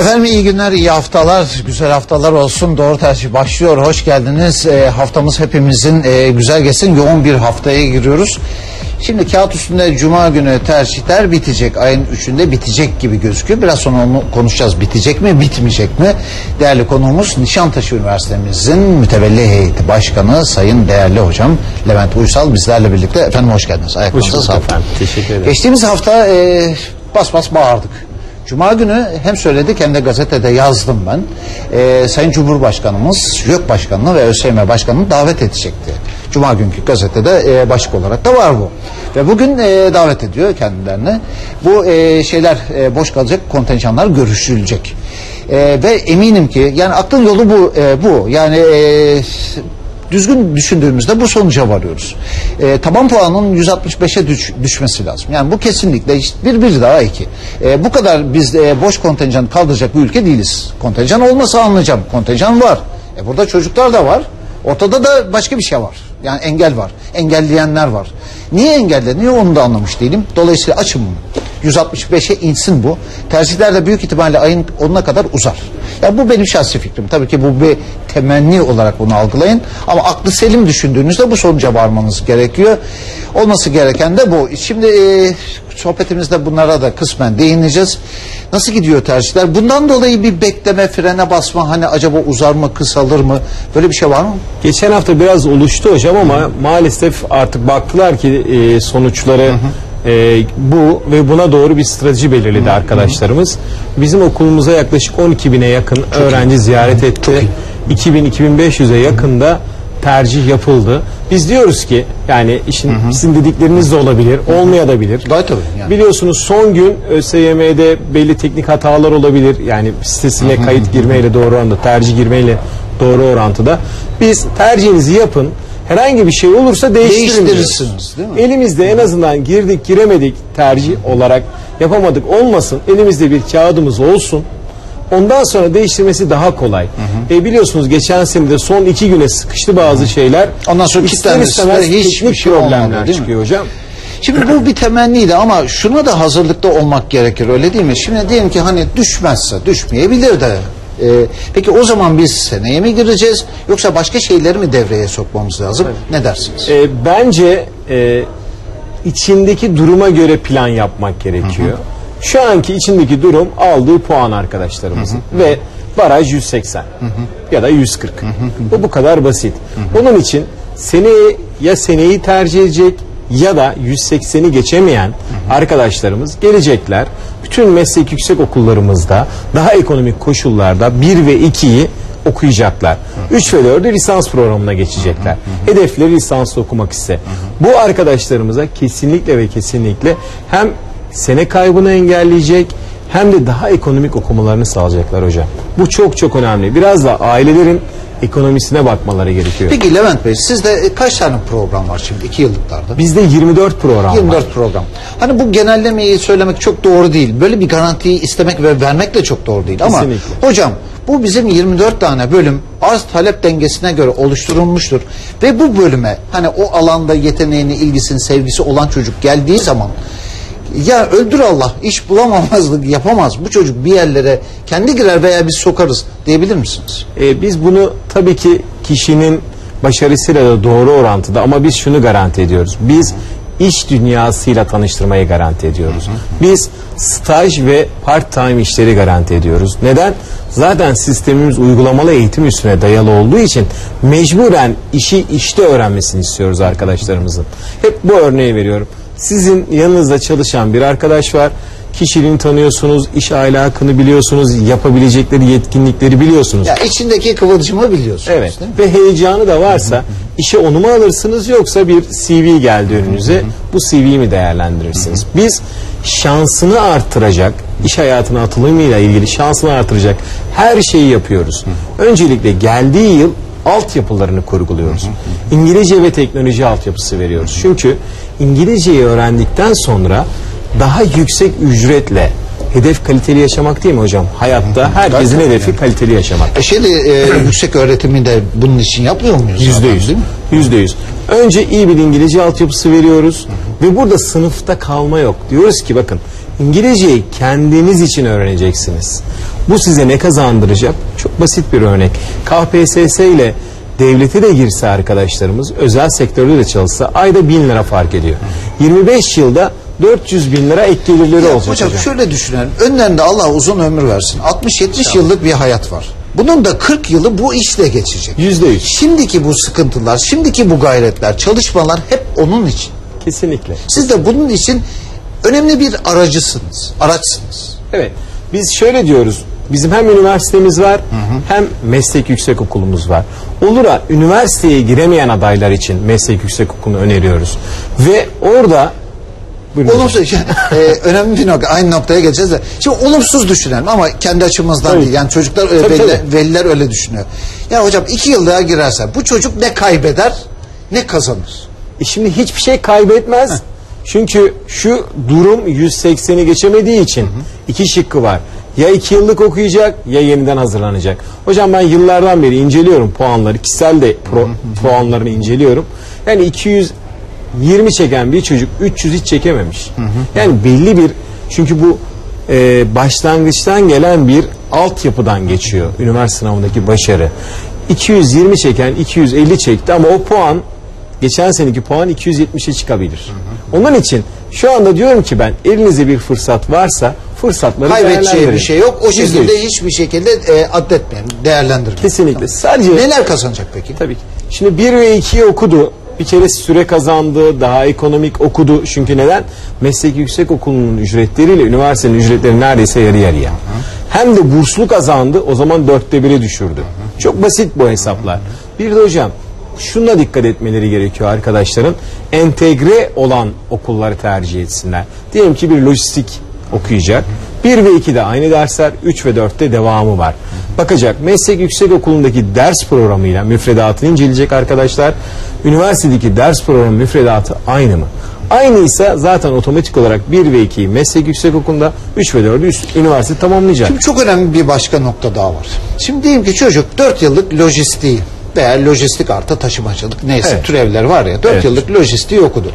Efendim iyi günler, iyi haftalar, güzel haftalar olsun. Doğru tercih başlıyor. Hoş geldiniz. Ee, haftamız hepimizin e, güzel geçsin. Yoğun bir haftaya giriyoruz. Şimdi kağıt üstünde Cuma günü tercihler bitecek. Ayın 3'ünde bitecek gibi gözüküyor. Biraz sonra onu konuşacağız. Bitecek mi, bitmeyecek mi? Değerli konuğumuz Nişantaşı Üniversitemizin mütevelli heyeti başkanı Sayın değerli hocam Levent Uysal bizlerle birlikte. Efendim hoş geldiniz. Ayaklarınıza sağlık. efendim. Teşekkür ederim. Geçtiğimiz hafta e, bas bas bağırdık. Cuma günü hem söyledik hem de gazetede yazdım ben. E, Sayın Cumhurbaşkanımız YÖK Başkanı'nı ve ÖSYM Başkanı'nı davet edecekti. Cuma günkü gazetede e, başlık olarak da var bu. Ve bugün e, davet ediyor kendilerini. Bu e, şeyler e, boş kalacak kontenjanlar görüşülecek. E, ve eminim ki yani aklın yolu bu. E, bu. Yani e, düzgün düşündüğümüzde bu sonuca varıyoruz. E, taban puanın 165'e düş, düşmesi lazım. Yani bu kesinlikle işte bir bir daha iki. E, bu kadar biz e, boş kontenjan kaldıracak bir ülke değiliz. Kontenjan olmasa anlayacağım. Kontenjan var. E, burada çocuklar da var. Ortada da başka bir şey var. Yani engel var. Engelleyenler var. Niye engelleniyor onu da anlamış değilim. Dolayısıyla açın bunu. 165'e insin bu. Tercihler de büyük ihtimalle ayın 10'una kadar uzar. Ya bu benim şahsi fikrim. Tabii ki bu bir temenni olarak bunu algılayın. Ama aklı selim düşündüğünüzde bu sonuca varmanız gerekiyor. Olması gereken de bu. Şimdi e, sohbetimizde bunlara da kısmen değineceğiz. Nasıl gidiyor tercihler? Bundan dolayı bir bekleme, frene basma hani acaba uzar mı, kısalır mı? Böyle bir şey var mı? Geçen hafta biraz oluştu hocam ama maalesef artık baktılar ki e, sonuçları e, bu ve buna doğru bir strateji belirledi arkadaşlarımız. Bizim okulumuza yaklaşık 12 bine yakın öğrenci ziyaret etti. 2000-2500'e yakında tercih yapıldı. Biz diyoruz ki yani işin sizin dedikleriniz de olabilir, olmayabilir. Gayet tabii yani. Biliyorsunuz son gün ÖSYM'de belli teknik hatalar olabilir. Yani sitesine kayıt girmeyle doğru orantıda, tercih girmeyle doğru orantıda. Biz tercihinizi yapın. Herhangi bir şey olursa. Değiştirirsiniz, değil mi? Elimizde en azından girdik giremedik tercih olarak yapamadık olmasın. Elimizde bir kağıdımız olsun. Ondan sonra değiştirmesi daha kolay. E biliyorsunuz geçen sene de son iki güne sıkıştı bazı şeyler. Ondan sonra İster kilitlenmesi istemez hiçbir şey olmadı, problemler mi? çıkıyor hocam. Şimdi bu bir temenniydi ama şuna da hazırlıkta olmak gerekir öyle değil mi? Şimdi diyelim ki hani düşmezse düşmeyebilir de. Ee, peki o zaman biz seneye mi gireceğiz yoksa başka şeyleri mi devreye sokmamız lazım? Ne dersiniz? E, bence e, içindeki duruma göre plan yapmak gerekiyor. Şu anki içindeki durum aldığı puan arkadaşlarımızın ve baraj 180 ya da 140. Bu bu kadar basit. Onun için seneye ya seneyi tercih edecek ya da 180'i geçemeyen arkadaşlarımız gelecekler. Bütün meslek yüksek okullarımızda daha ekonomik koşullarda 1 ve 2'yi okuyacaklar. 3 ve 4'ü lisans programına geçecekler. Hedefleri lisanslı okumak ise. Bu arkadaşlarımıza kesinlikle ve kesinlikle hem sene kaybını engelleyecek hem de daha ekonomik okumalarını sağlayacaklar hocam. Bu çok çok önemli. Biraz da ailelerin ekonomisine bakmaları gerekiyor. Peki Levent Bey sizde e, kaç tane program var şimdi iki yıllıklarda? Bizde 24 program var. 24 program. Hani bu genellemeyi söylemek çok doğru değil. Böyle bir garantiyi istemek ve vermek de çok doğru değil. Ama Kesinlikle. hocam bu bizim 24 tane bölüm arz talep dengesine göre oluşturulmuştur. Ve bu bölüme hani o alanda yeteneğini, ilgisini, sevgisi olan çocuk geldiği zaman ya öldür Allah iş bulamamazlık yapamaz. Bu çocuk bir yerlere kendi girer veya biz sokarız diyebilir misiniz? Ee, biz bunu tabii ki kişinin başarısıyla da doğru orantıda ama biz şunu garanti ediyoruz. Biz iş dünyasıyla tanıştırmayı garanti ediyoruz. Biz staj ve part time işleri garanti ediyoruz. Neden? Zaten sistemimiz uygulamalı eğitim üstüne dayalı olduğu için mecburen işi işte öğrenmesini istiyoruz arkadaşlarımızın. Hep bu örneği veriyorum. Sizin yanınızda çalışan bir arkadaş var. Kişiliğini tanıyorsunuz, iş ahlakını biliyorsunuz, yapabilecekleri yetkinlikleri biliyorsunuz. Ya içindeki kıvılcımı biliyorsunuz Evet değil mi? ve heyecanı da varsa işe onu mu alırsınız yoksa bir CV geldi önünüze bu CV'yi mi değerlendirirsiniz? Biz şansını artıracak iş hayatına atılımıyla ilgili şansını artıracak her şeyi yapıyoruz. Öncelikle geldiği yıl altyapılarını kurguluyoruz. İngilizce ve teknoloji altyapısı veriyoruz. Çünkü İngilizceyi öğrendikten sonra daha yüksek ücretle hedef kaliteli yaşamak değil mi hocam? Hayatta herkesin Zaten hedefi kaliteli yaşamak. E şeyde e, yüksek öğretimi de bunun için yapmıyor muyuz? Yüzde yüz. değil mi? Yüzde yüz. Önce iyi bir İngilizce altyapısı veriyoruz. Ve burada sınıfta kalma yok. Diyoruz ki bakın İngilizceyi kendiniz için öğreneceksiniz. Bu size ne kazandıracak? Çok basit bir örnek. KPSS ile devlete de girse arkadaşlarımız, özel sektörde de çalışsa ayda 1000 lira fark ediyor. 25 yılda 400 bin lira ek gelirleri Ya olacak hocam, hocam. şöyle düşünelim. Önlerinde Allah uzun ömür versin. 60-70 yıllık bir hayat var. Bunun da 40 yılı bu işle geçecek. Yüzde yüz. Şimdiki bu sıkıntılar, şimdiki bu gayretler, çalışmalar hep onun için. Kesinlikle. Siz de bunun için önemli bir aracısınız, araçsınız. Evet. Biz şöyle diyoruz. Bizim hem üniversitemiz var hem meslek yüksek okulumuz var. Olur da üniversiteye giremeyen adaylar için meslek yüksek okulunu öneriyoruz. Ve orada Buyurun. Olumsuz, e, önemli bir nokta, aynı noktaya geleceğiz de. Şimdi olumsuz düşünelim ama kendi açımızdan Tabii. değil. Yani çocuklar, öyle, Tabii, veliler, tabii. veliler öyle düşünüyor. Ya hocam iki yıl daha girerse bu çocuk ne kaybeder ne kazanır. E şimdi hiçbir şey kaybetmez. Çünkü şu durum 180'i geçemediği için iki şıkkı var. Ya iki yıllık okuyacak ya yeniden hazırlanacak. Hocam ben yıllardan beri inceliyorum puanları. Kişisel de pro, puanlarını inceliyorum. Yani 220 çeken bir çocuk 300 hiç çekememiş. Yani belli bir çünkü bu e, başlangıçtan gelen bir altyapıdan geçiyor. Üniversite sınavındaki başarı. 220 çeken 250 çekti ama o puan geçen seneki puan 270'e çıkabilir. Onun için şu anda diyorum ki ben elinizde bir fırsat varsa fırsatları Kaybedeceği bir şey yok. O şekilde yüz. hiçbir şekilde e, addetmeyin, değerlendirmeyin. Kesinlikle. Sadece Neler kazanacak peki? Tabii ki. Şimdi 1 ve 2'yi okudu. Bir kere süre kazandı, daha ekonomik okudu. Çünkü neden? Meslek yüksek okulunun ücretleriyle üniversitenin ücretleri neredeyse yarı yarıya. Hem de burslu kazandı, o zaman dörtte bire düşürdü. Çok basit bu hesaplar. Bir de hocam, şuna dikkat etmeleri gerekiyor arkadaşların. Entegre olan okulları tercih etsinler. Diyelim ki bir lojistik okuyacak. 1 ve 2'de aynı dersler, 3 ve 4'te devamı var. Bakacak meslek yüksek okulundaki ders programıyla müfredatını inceleyecek arkadaşlar. Üniversitedeki ders programı müfredatı aynı mı? Aynıysa zaten otomatik olarak 1 ve 2'yi meslek yüksek okulunda 3 ve 4'ü üst üniversite tamamlayacak. Şimdi çok önemli bir başka nokta daha var. Şimdi diyelim ki çocuk 4 yıllık lojistiği veya lojistik artı taşımacılık neyse Evet. türevler var ya 4 Evet. yıllık lojistiği okudu.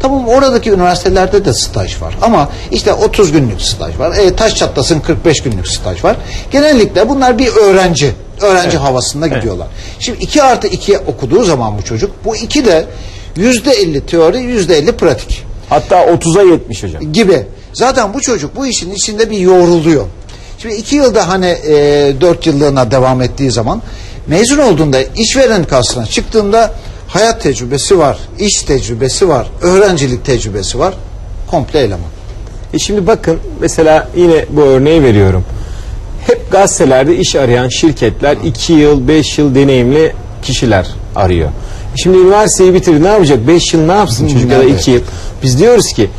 Tamam oradaki üniversitelerde de staj var ama işte 30 günlük staj var. E, taş çatlasın 45 günlük staj var. Genellikle bunlar bir öğrenci. Öğrenci havasında gidiyorlar. Şimdi 2 artı 2 okuduğu zaman bu çocuk bu 2 de %50 teori %50 pratik Hatta 30'a 70 hocam. gibi. Zaten bu çocuk bu işin içinde bir yoğruluyor. Şimdi iki yılda hani e, dört yıllığına devam ettiği zaman mezun olduğunda işveren karşısına çıktığında hayat tecrübesi var, iş tecrübesi var, öğrencilik tecrübesi var. Komple eleman. E şimdi bakın mesela yine bu örneği veriyorum. Hep gazetelerde iş arayan şirketler 2 yıl 5 yıl deneyimli kişiler arıyor. E Şimdi üniversiteyi bitirdi ne yapacak? 5 yıl ne yapsın çocuk ya da evet. 2 yıl? Biz diyoruz ki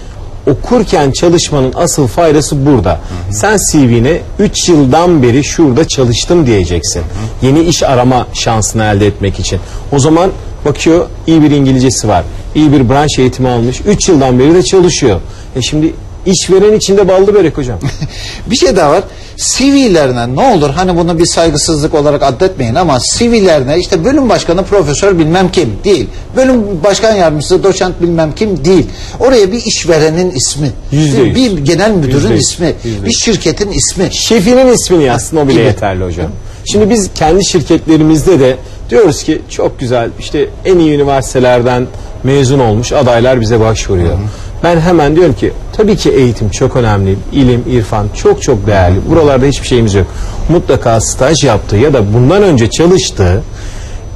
okurken çalışmanın asıl faydası burada. Sen CV'ne 3 yıldan beri şurada çalıştım diyeceksin. Yeni iş arama şansını elde etmek için. O zaman bakıyor iyi bir İngilizcesi var. iyi bir branş eğitimi almış. 3 yıldan beri de çalışıyor. E şimdi işveren içinde ballı börek hocam. Bir şey daha var. CV'lerine ne olur hani bunu bir saygısızlık olarak addetmeyin ama CV'lerine işte bölüm başkanı profesör bilmem kim değil. Bölüm başkan yardımcısı doçent bilmem kim değil. Oraya bir işverenin ismi. Yüzde yüz. Bir genel müdürün Yüzde yüz. ismi. Yüzde Bir yüz. şirketin ismi. Şefinin ismini yazsın o bile Gibi. yeterli hocam. Şimdi biz kendi şirketlerimizde de diyoruz ki çok güzel işte en iyi üniversitelerden mezun olmuş adaylar bize başvuruyor. Ben hemen diyorum ki tabii ki eğitim çok önemli. ilim, irfan çok çok değerli. Buralarda hiçbir şeyimiz yok. Mutlaka staj yaptığı ya da bundan önce çalıştığı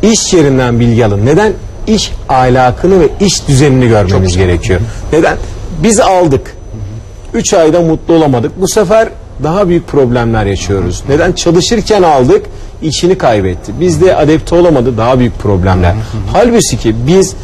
iş yerinden bilgi alın. Neden? İş ahlakını ve iş düzenini görmemiz gerekiyor. Neden? Biz aldık. 3 ayda mutlu olamadık. Bu sefer daha büyük problemler yaşıyoruz. Neden? Çalışırken aldık, işini kaybetti. Bizde adapte olamadı, daha büyük problemler. Halbuki ki biz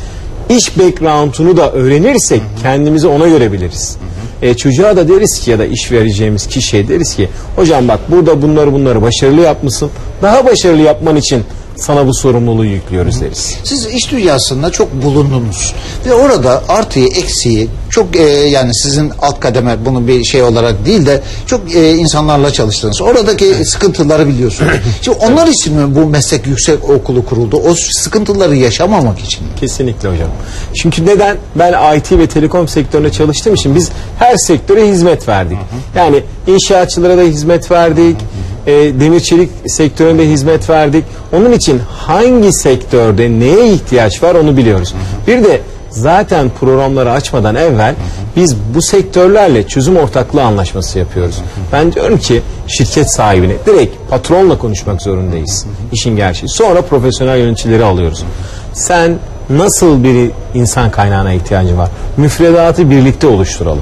iş background'unu da öğrenirsek kendimizi ona göre biliriz. E, çocuğa da deriz ki ya da iş vereceğimiz kişiye deriz ki hocam bak burada bunları bunları başarılı yapmışsın. Daha başarılı yapman için sana bu sorumluluğu yüklüyoruz deriz. Siz iş dünyasında çok bulundunuz ve orada artıyı eksiği çok e, yani sizin alt kademe bunu bir şey olarak değil de çok e, insanlarla çalıştınız. Oradaki sıkıntıları biliyorsunuz. Şimdi onlar için mi bu meslek yüksek okulu kuruldu? O sıkıntıları yaşamamak için mi? Kesinlikle hocam. Çünkü neden? Ben IT ve telekom sektöründe çalıştığım için biz her sektöre hizmet verdik. Yani inşaatçılara da hizmet verdik. E, demir çelik sektöründe hizmet verdik. Onun için hangi sektörde neye ihtiyaç var onu biliyoruz. Bir de zaten programları açmadan evvel biz bu sektörlerle çözüm ortaklığı anlaşması yapıyoruz. Ben diyorum ki şirket sahibine direkt patronla konuşmak zorundayız. İşin gerçeği. Sonra profesyonel yöneticileri alıyoruz. Sen nasıl bir insan kaynağına ihtiyacın var? Müfredatı birlikte oluşturalım.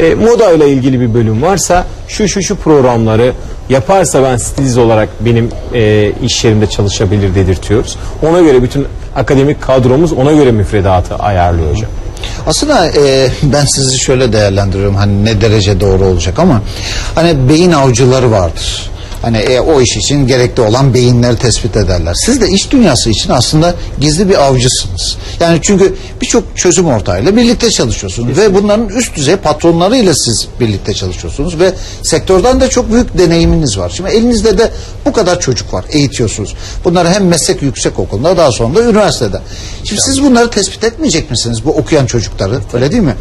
E, moda ile ilgili bir bölüm varsa şu şu şu programları yaparsa ben stiliz olarak benim e, iş yerimde çalışabilir dedirtiyoruz. Ona göre bütün akademik kadromuz ona göre müfredatı ayarlıyor hocam. Aslında e, ben sizi şöyle değerlendiriyorum hani ne derece doğru olacak ama hani beyin avcıları vardır. Hani e, o iş için gerekli olan beyinleri tespit ederler. Siz de iş dünyası için aslında gizli bir avcısınız. Yani çünkü birçok çözüm ortağıyla birlikte çalışıyorsunuz ve bunların üst düzey patronlarıyla siz birlikte çalışıyorsunuz ve sektörden de çok büyük deneyiminiz var. Şimdi elinizde de bu kadar çocuk var, eğitiyorsunuz. Bunları hem meslek yüksek okulunda daha sonra da üniversitede. Şimdi siz bunları tespit etmeyecek misiniz bu okuyan çocukları? Öyle değil mi?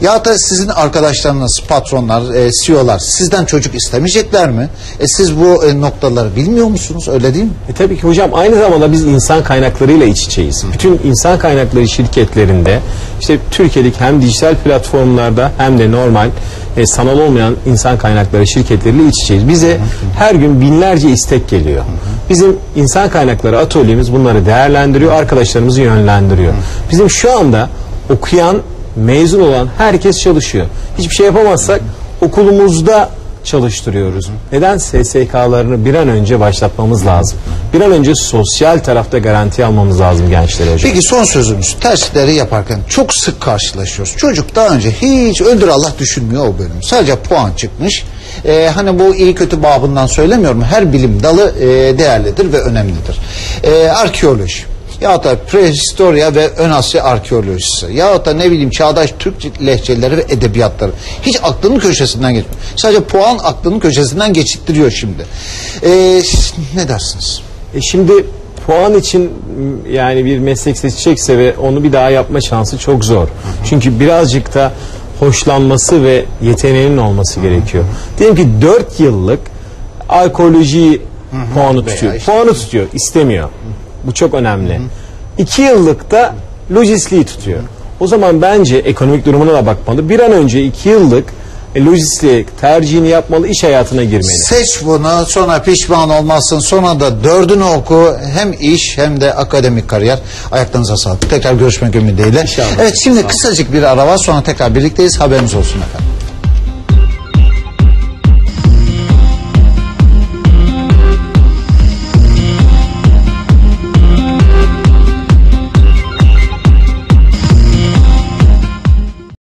Ya da sizin arkadaşlarınız, patronlar, e, CEO'lar sizden çocuk istemeyecekler mi? E, siz bu e, noktaları bilmiyor musunuz? Öyle değil mi? E tabii ki hocam aynı zamanda biz insan kaynaklarıyla iç içeyiz. Bütün insan kaynakları şirketlerinde işte Türkiye'deki hem dijital platformlarda hem de normal e, sanal olmayan insan kaynakları şirketleriyle iç içeyiz. Bize her gün binlerce istek geliyor. Bizim insan kaynakları atölyemiz bunları değerlendiriyor, arkadaşlarımızı yönlendiriyor. Bizim şu anda okuyan, mezun olan herkes çalışıyor. Hiçbir şey yapamazsak okulumuzda çalıştırıyoruz. Neden? SSK'larını bir an önce başlatmamız lazım. Bir an önce sosyal tarafta garanti almamız lazım gençlere hocam. Peki son sözümüz tersleri yaparken çok sık karşılaşıyoruz. Çocuk daha önce hiç öldür Allah düşünmüyor o bölüm. Sadece puan çıkmış. Ee, hani bu iyi kötü babından söylemiyorum. Her bilim dalı e, değerlidir ve önemlidir. Ee, arkeoloji ya da prehistorya ve ön Asya arkeolojisi ya da ne bileyim çağdaş Türk lehçeleri ve edebiyatları hiç aklının köşesinden geçmiyor. Sadece puan aklının köşesinden geçittiriyor şimdi. Ee, ne dersiniz? E şimdi puan için yani bir meslek seçecekse ve onu bir daha yapma şansı çok zor. Çünkü birazcık da hoşlanması ve yeteneğinin olması gerekiyor. Diyelim ki 4 yıllık arkeoloji puanı tutuyor. işte- Puanı tutuyor, istemiyor. Bu çok önemli. 2 yıllık da lojistliği tutuyor. O zaman bence ekonomik durumuna da bakmalı. Bir an önce 2 yıllık e, lojistlik tercihini yapmalı, iş hayatına girmeli. Seç bunu sonra pişman olmazsın sonra da dördünü oku hem iş hem de akademik kariyer ayaklarınıza sağlık tekrar görüşmek ümidiyle İnşallah. evet şimdi kısacık bir ara var sonra tekrar birlikteyiz haberiniz olsun efendim